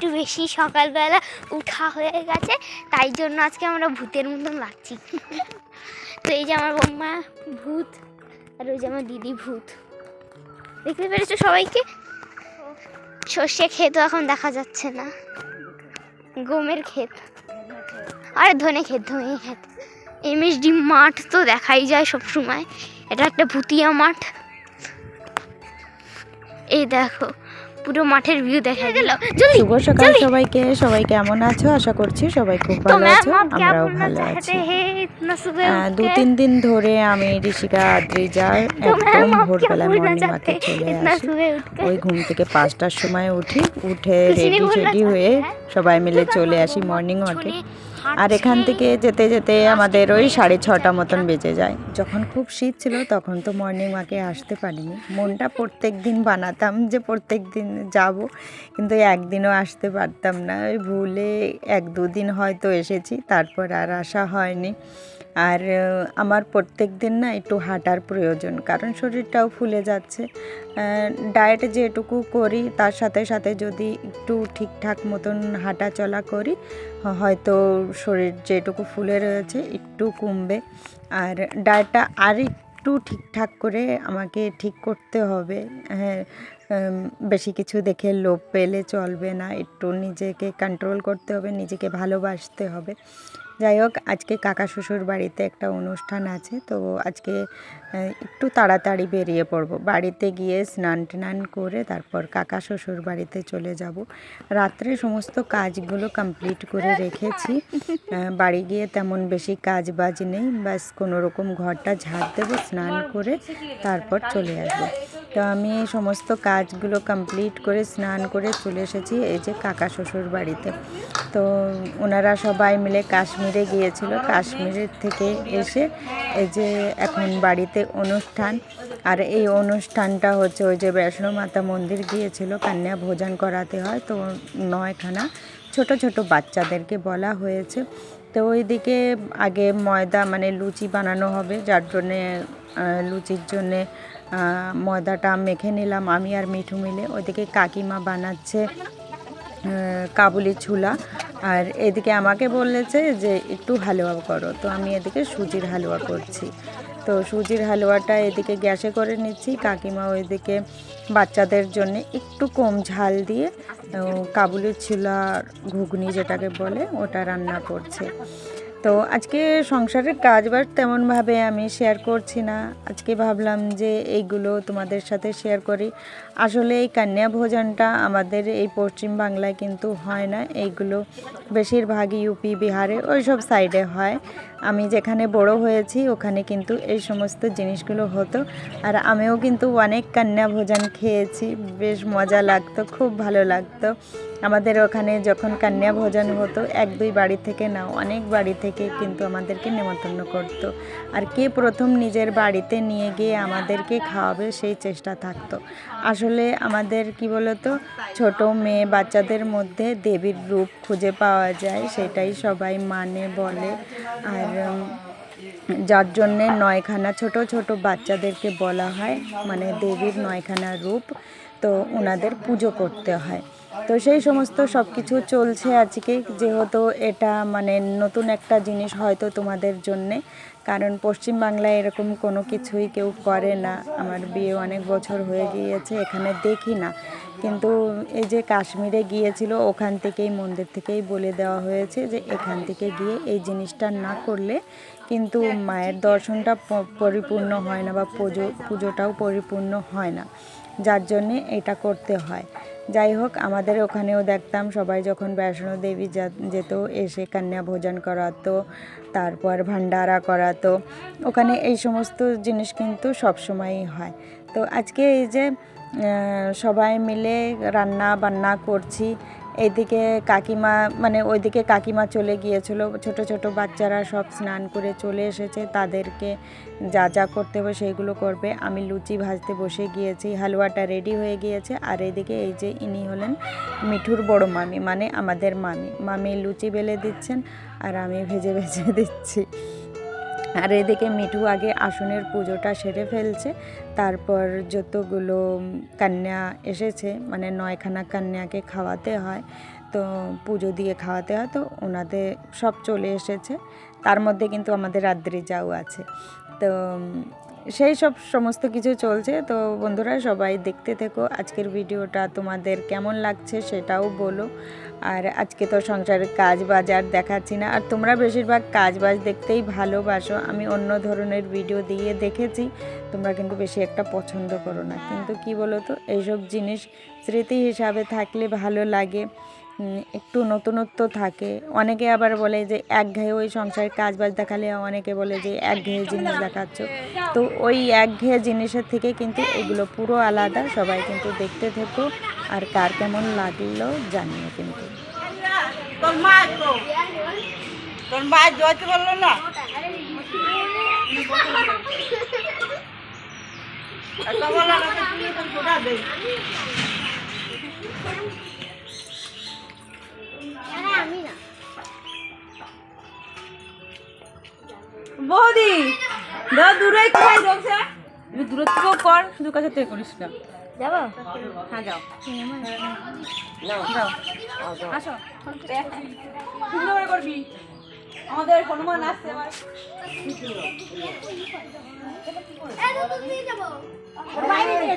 একটু বেশি সকালবেলা উঠা হয়ে গেছে, তাই জন্য আজকে আমরা ভূতের মতন লাগছি। তো এই যে আমার বৌমা ভূত, আর ওই যে আমার দিদি ভূত। দেখতে পেরেছ সবাইকে? সর্ষে ক্ষেত এখন দেখা যাচ্ছে না। গমের ক্ষেত। আর ধনে ক্ষেত ধনে ক্ষেত। এমএসডি মাঠ তো দেখাই যায় সব সময় এটা একটা ভুতিয়া মাঠ। এই দেখো। পুরো মাঠের ভিউ দেখা গেল। শুভ সকাল সবাইকে। সবাই কেমন আছো? আশা করছি সবাই খুব ভালো আছো। আমরাও ভালো আছি? দু তিন দিন ধরে আমি ঋষিকা আদ্রিজার একদম ভোরবেলা মর্নিং ওয়াকে চলে আসি। ওই ঘুম থেকে পাঁচটার সময় উঠি। উঠে রেডি রেডি হয়ে সবাই মিলে চলে আসি মর্নিং ওয়াকে আর এখান থেকে যেতে যেতে আমাদের ওই সাড়ে ছটা মতন বেজে যায়। যখন খুব শীত ছিল তখন তো মর্নিং ওয়াকে আসতে পারিনি। মনটা প্রত্যেক দিন বানাতাম যে প্রত্যেক দিন যাব কিন্তু একদিনও আসতে পারতাম না। ওই ভুলে এক দুদিন হয়তো এসেছি তারপর আর আসা হয়নি। আর আমার প্রত্যেক দিন না একটু হাঁটার প্রয়োজন, কারণ শরীরটাও ফুলে যাচ্ছে। ডায়েট যেটুকু করি, তার সাথে সাথে যদি একটু ঠিকঠাক মতন হাঁটা চলা করি হয়তো শরীর যেটুকু ফুলে রয়েছে একটু কমবে। আর ডায়েটটা আর একটু ঠিকঠাক করে আমাকে ঠিক করতে হবে। হ্যাঁ বেশি কিছু দেখে লোভ পেলে চলবে না, একটু নিজেকে কন্ট্রোল করতে হবে, নিজেকে ভালোবাসতে হবে। যাই হোক, আজকে কাকা শ্বশুর বাড়িতে একটা অনুষ্ঠান আছে, তো আজকে একটু তাড়াতাড়ি বেরিয়ে পড়ব। বাড়িতে গিয়ে স্নান টান করে তারপর কাকা শ্বশুর বাড়িতে চলে যাব। রাত্রে সমস্ত কাজগুলো কমপ্লিট করে রেখেছি। বাড়ি গিয়ে তেমন বেশি কাজ বাজ নেই, ব্যাস কোনো রকম ঘরটা ঝাড় দেবো, স্নান করে তারপর চলে আসব। তো আমি সমস্ত কাজগুলো কমপ্লিট করে স্নান করে চলে এসেছি এই যে কাকা শ্বশুর বাড়িতে। তো ওনারা সবাই মিলে কাশ্মীরে গিয়েছিল। কাশ্মীরের থেকে এসে এই যে এখন বাড়িতে অনুষ্ঠান। আর এই অনুষ্ঠানটা হচ্ছে ওই যে বৈষ্ণো মাতা মন্দির গিয়েছিল, কন্যা ভোজন করাতে হয়। তো নয়খানা ছোট ছোট বাচ্চাদেরকে বলা হয়েছে। তো ওইদিকে আগে ময়দা মানে লুচি বানানো হবে, যার জন্যে লুচির জন্যে ময়দাটা মেখে নিলাম আমি আর মিঠু মিলে। ওইদিকে কাকিমা বানাচ্ছে কাবুলি ছোলা। আর এদিকে আমাকে বলেছে যে, একটু হালুয়া করো। তো আমি এদিকে সুজির হালুয়া করছি। তো সুজির হালুয়াটা এদিকে গ্যাসে করে নিচ্ছি। কাকিমা ওইদিকে বাচ্চাদের জন্য একটু কম ঝাল দিয়ে কাবুলি ছোলা ঘুগনি যেটাকে বলে, ওটা রান্না করছে। তো আজকে সংসারের কাজ বাজ তেমনভাবে আমি শেয়ার করছি না। আজকে ভাবলাম যে এইগুলো তোমাদের সাথে শেয়ার করি। আসলে এই কন্যা ভোজনটা আমাদের এই পশ্চিম বাংলায় কিন্তু হয় না। এইগুলো বেশিরভাগই ইউপি বিহারে ওই সব সাইডে হয়। আমি যেখানে বড় হয়েছি, ওখানে কিন্তু এই সমস্ত জিনিসগুলো হতো। আর আমিও কিন্তু অনেক কন্যা ভোজন খেয়েছি। বেশ মজা লাগতো, খুব ভালো লাগতো। আমাদের ওখানে যখন কন্যা ভোজন হতো, এক দুই বাড়ি থেকে না, অনেক বাড়ি থেকে কিন্তু আমাদেরকে নেমন্তন্ন করতো। আর কে প্রথম নিজের বাড়িতে নিয়ে গিয়ে আমাদেরকে খাওয়াবে সেই চেষ্টা থাকতো। আসলে আমাদের, কি বলতো, ছোট মেয়ে বাচ্চাদের মধ্যে দেবীর রূপ খুঁজে পাওয়া যায়, সেটাই সবাই মানে বলে। আর যার জন্যে নয়খানা ছোট ছোট বাচ্চাদেরকে বলা হয় মানে দেবীর নয়খানা রূপ, তো ওনাদের পুজো করতে হয়। তো সেই সমস্ত সব কিছু চলছে আজকে, যেহেতু এটা মানে নতুন একটা জিনিস হয়তো তোমাদের জন্যে। কারণ পশ্চিমবাংলায় এরকম কোনো কিছুই কেউ করে না। আমার বিয়ে অনেক বছর হয়ে গিয়েছে, এখানে দেখি না। কিন্তু এই যে কাশ্মীরে গিয়েছিল, ওখান থেকেই, মন্দির থেকেই বলে দেওয়া হয়েছে যে এখান থেকে গিয়ে এই জিনিসটা না করলে কিন্তু মায়ের দর্শনটা পরিপূর্ণ হয় না বা পুজো, পুজোটাও পরিপূর্ণ হয় না। যার জন্যে এটা করতে হয়। যাই হোক, আমাদের ওখানেও দেখতাম সবাই যখন বৈষ্ণব দেবী যেত, এসে কন্যা ভোজন করাতো, তারপর ভান্ডারা করাতো। ওখানে এই সমস্ত জিনিস কিন্তু সবসময়ই হয়। তো আজকে এই যে সবাই মিলে রান্না বান্না করছি এইদিকে কাকিমা মানে ওইদিকে কাকিমা চলে গিয়েছিল। ছোট ছোট বাচ্চারা সব স্নান করে চলে এসেছে। তাদেরকে যা যা করতে হবে সেইগুলো করবে। আমি লুচি ভাজতে বসে গিয়েছি। হালুয়াটা রেডি হয়ে গিয়েছে। আর এদিকে এই যে ইনি হলেন মিঠুর বড় মামি মানে আমাদের মামি। মামি লুচি বেলে দিচ্ছেন আর আমি ভেজে ভেজে দিচ্ছি। আর এদিকে মিঠু আগে আসনের পুজোটা সেরে ফেলছে। তারপর যতগুলো কন্যা এসেছে মানে নয়খানা কন্যাকে খাওয়াতে হয়, তো পুজো দিয়ে খাওয়াতে হয়, তো ওনাদের সব চলে এসেছে। তার মধ্যে কিন্তু আমাদের রাত্রি যাও আছে। তো সেই সব সমস্ত কিছু চলছে। তো বন্ধুরা সবাই দেখতে থেকো। আজকের ভিডিওটা তোমাদের কেমন লাগছে সেটাও বলো। আর আজকে তো সংসারের কাজ বাজার দেখাচ্ছি না। আর তোমরা বেশিরভাগ কাজ বাজ দেখতেই ভালোবাসো। আমি অন্য ধরনের ভিডিও দিয়ে দেখেছি, তোমরা কিন্তু বেশি একটা পছন্দ করো না। কিন্তু কি বলো তো এইসব জিনিস স্মৃতি হিসাবে থাকলে ভালো লাগে। একটু নতুনত্ব থাকে। অনেকে আবার বলে যে একঘেয়ে ওই সংসারের কাজ বাজ দেখালে অনেকে বলে যে একঘেয়ে জিনিস দেখাচ্ছ। তো ওই একঘেয়ে জিনিসের থেকে কিন্তু এগুলো পুরো আলাদা। সবাই কিন্তু দেখতে থেকো। আর কার কেমন লাগল জানিও কিন্তু। মা বলল না? বৌদি দূরে দূরে থেকেও কর দু কাছে থেকে করিস না। যাব? হ্যাঁ যাও। যাও। আসো। সুন্দর করবি। আমাদের হনুমান আসছে এবার। বাইরে নিয়ে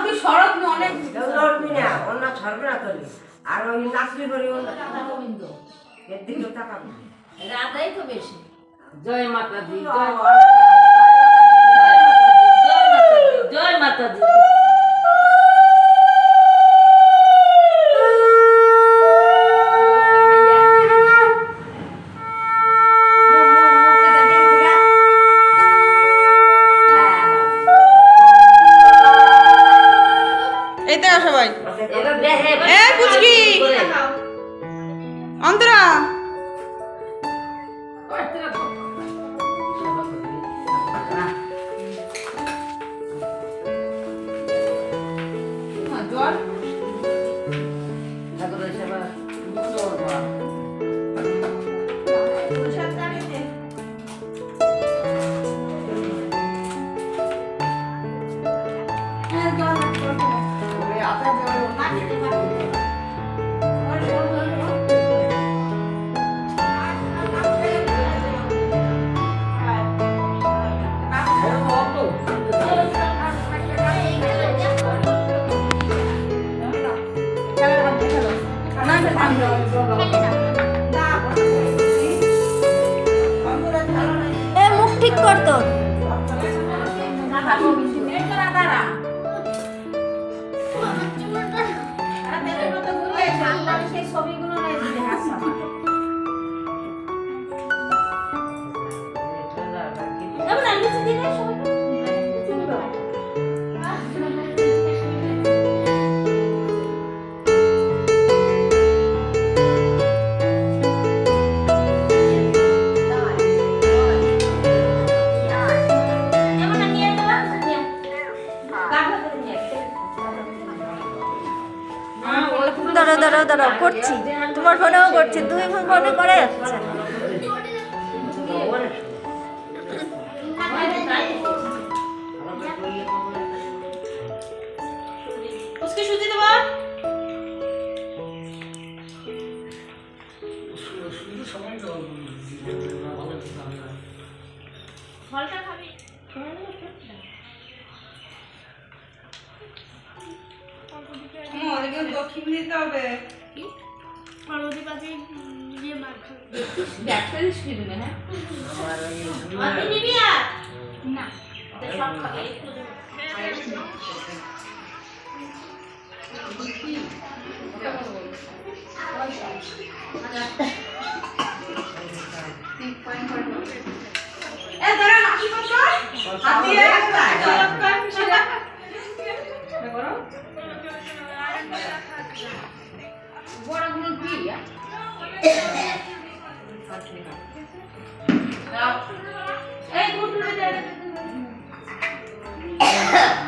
তুই সড়ক না অনেক এর দিকে তাকাবি রাধাই তো বেশি জয় মাতা দি জয় জয় মাতা দি দাঁড়াও দাঁড়াও করছি। তোমার ফোনেও করছি দুই ফোনে করে যাচ্ছে দক্ষিণ দিতে হবে। ব্যবসা কিনবে হ্যাঁ? আমি নিবি আর? না সব খাবে। এ করছ হাত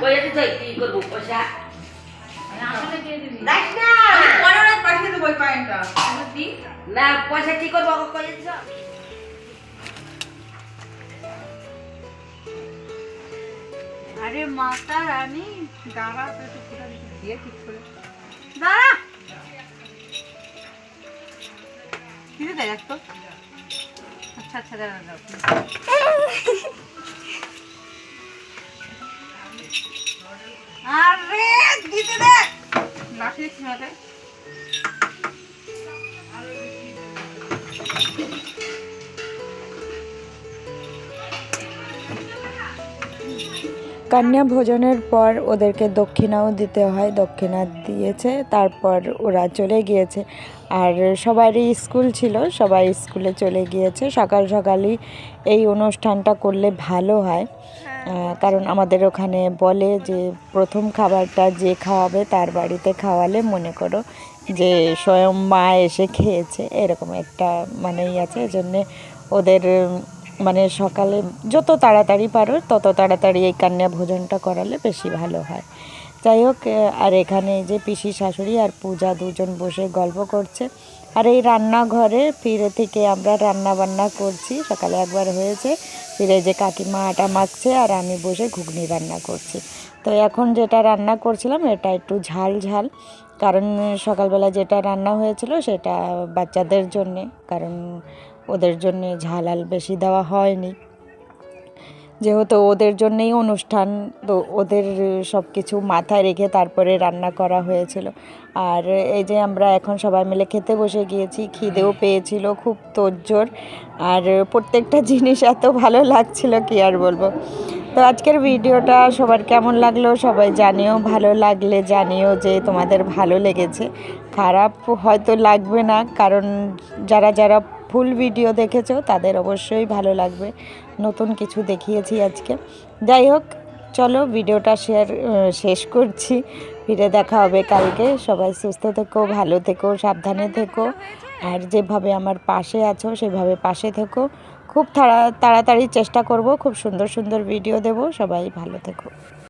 পয়সা দিতে কি করব পয়সা? আসলে দিয়ে দিবি দেখ না পরে ওই পয়সা কি করব ওকে আরে মাতা রানী দাঁড়া তো একটু ফোটা দিতে দিয়ে ঠিক করে। দাঁড়া। দিতে দেয় তো? আচ্ছা আচ্ছা দাঁড়া দাও আরে দিতে দে। লাঠি দিচ্ছি কন্যা ভোজনের পর ওদেরকে দক্ষিণাও দিতে হয় দক্ষিণা দিয়েছে তারপর ওরা চলে গিয়েছে। আর সবারই স্কুল ছিল সবাই স্কুলে চলে গিয়েছে। সকাল সকালই এই অনুষ্ঠানটা করলে ভালো হয়। কারণ আমাদের ওখানে বলে যে প্রথম খাবারটা যে খাওয়াবে তার বাড়িতে খাওয়ালে মনে করো যে স্বয়ং মা এসে খেয়েছে, এরকম একটা মানেই আছে। এজন্যে ওদের মানে সকালে যত তাড়াতাড়ি পারো তত তাড়াতাড়ি এই কন্যা ভোজনটা করালে বেশি ভালো হয়। যাই হোক আর এখানে যে পিসি শাশুড়ি আর পূজা দুজন বসে গল্প করছে। আর এই রান্নাঘরে ফিরে থেকে আমরা রান্না বান্না করছি। সকালে একবার হয়েছে, ফিরে যে কাকিমা আটা মাখছে আর আমি বসে ঘুগনি রান্না করছি। তো এখন যেটা রান্না করছিলাম এটা একটু ঝাল ঝাল, কারণ সকালবেলা যেটা রান্না হয়েছিল সেটা বাচ্চাদের জন্যে, কারণ ওদের জন্যে ঝাল আল বেশি দেওয়া হয়নি। যেহেতু ওদের জন্যেই অনুষ্ঠান তো ওদের সব কিছু মাথায় রেখে তারপরে রান্না করা হয়েছিল। আর এই যে আমরা এখন সবাই মিলে খেতে বসে গিয়েছি খিদেও পেয়েছিল খুব তোড়জোড় আর প্রত্যেকটা জিনিস এত ভালো লাগছিল কি আর বলব। তো আজকের ভিডিওটা সবার কেমন লাগল সবাই জানিও ভালো লাগলে জানিও যে তোমাদের ভালো লেগেছে। খারাপ হয়তো লাগবে না কারণ যারা যারা ফুল ভিডিও দেখেছ, তাদের অবশ্যই ভালো লাগবে। নতুন কিছু দেখিয়েছি আজকে। যাই হোক, চলো ভিডিওটা শেয়ার শেষ করছি। ফিরে দেখা হবে কালকে। সবাই সুস্থ থেকো, ভালো থেকো, সাবধানে থেকো। আর যেভাবে আমার পাশে আছো, সেভাবে পাশে থেকো। খুব তাড়া, তাড়াতাড়ি চেষ্টা করব, খুব সুন্দর সুন্দর ভিডিও দেব। সবাই ভালো থেকো।